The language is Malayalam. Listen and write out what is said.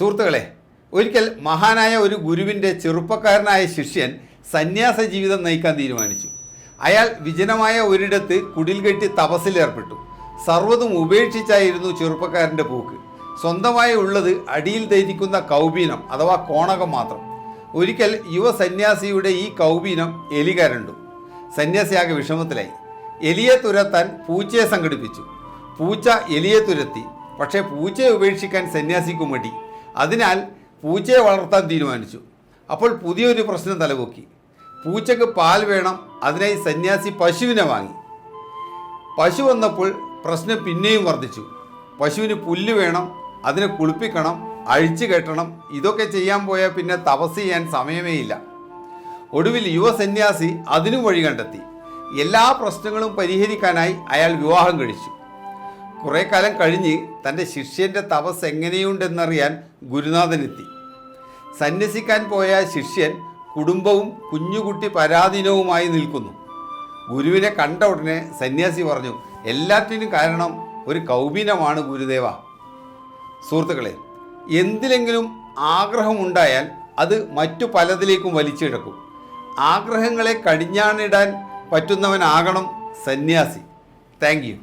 സുഹൃത്തുക്കളെ ഒരിക്കൽ മഹാനായ ഒരു ഗുരുവിന്റെ ചെറുപ്പക്കാരനായ ശിഷ്യൻ സന്യാസ ജീവിതം നയിക്കാൻ തീരുമാനിച്ചു. അയാൾ വിജനമായ ഒരിടത്ത് കുടിൽ കെട്ടി തപസ്സിലേർപ്പെട്ടു സർവതും ഉപേക്ഷിച്ചായിരുന്നു ചെറുപ്പക്കാരന്റെ പോക്ക്. സ്വന്തമായി ഉള്ളത് അടിയിൽ ധരിക്കുന്ന കൗബീനം അഥവാ കോണകം മാത്രം. ഒരിക്കൽ യുവ സന്യാസിയുടെ ഈ കൗബീനം എലി കരണ്ടു സന്യാസിയാകെ വിഷമത്തിലായി. എലിയെ തുരത്താൻ പൂച്ചയെ സംഘടിപ്പിച്ചു. പൂച്ച എലിയെ തുരത്തി. പക്ഷേ പൂച്ചയെ ഉപേക്ഷിക്കാൻ സന്യാസിക്കു മടി. അതിനാൽ പൂച്ചയെ വളർത്താൻ തീരുമാനിച്ചു. അപ്പോൾ പുതിയൊരു പ്രശ്നം തലപൊക്കി. പൂച്ചയ്ക്ക് പാൽ വേണം അതിനായി സന്യാസി പശുവിനെ വാങ്ങി. പശു വന്നപ്പോൾ പ്രശ്നം പിന്നെയും വർദ്ധിച്ചു. പശുവിന് പുല്ല് വേണം അതിനെ കുളിപ്പിക്കണം അഴിച്ചു കെട്ടണം ഇതൊക്കെ ചെയ്യാൻ പോയാൽ പിന്നെ തപസ് ചെയ്യാൻ സമയമേ ഇല്ല. ഒടുവിൽ യുവസന്യാസി അതിനും വഴി കണ്ടെത്തി. എല്ലാ പ്രശ്നങ്ങളും പരിഹരിക്കാനായി അയാൾ വിവാഹം കഴിച്ചു. കുറേ കാലം കഴിഞ്ഞ് തന്റെ ശിഷ്യന്റെ തപസ് എങ്ങനെയുണ്ടെന്നറിയാൻ ഗുരുനാഥനെത്തി. സന്യസിക്കാൻ പോയ ശിഷ്യൻ കുടുംബവും കുഞ്ഞുകുട്ടി പരാധീനവുമായി നിൽക്കുന്നു. ഗുരുവിനെ കണ്ട ഉടനെ സന്യാസി പറഞ്ഞു എല്ലാറ്റിനും കാരണം ഒരു കൗബീനമാണ് ഗുരുദേവ. സുഹൃത്തുക്കളെ എന്തിലെങ്കിലും ആഗ്രഹമുണ്ടായാൽ അത് മറ്റു പലതിലേക്കും വലിച്ചെടുക്കും ആഗ്രഹങ്ങളെ കടിഞ്ഞാണിടാൻ പറ്റുന്നവനാകണം സന്യാസി. Thank you.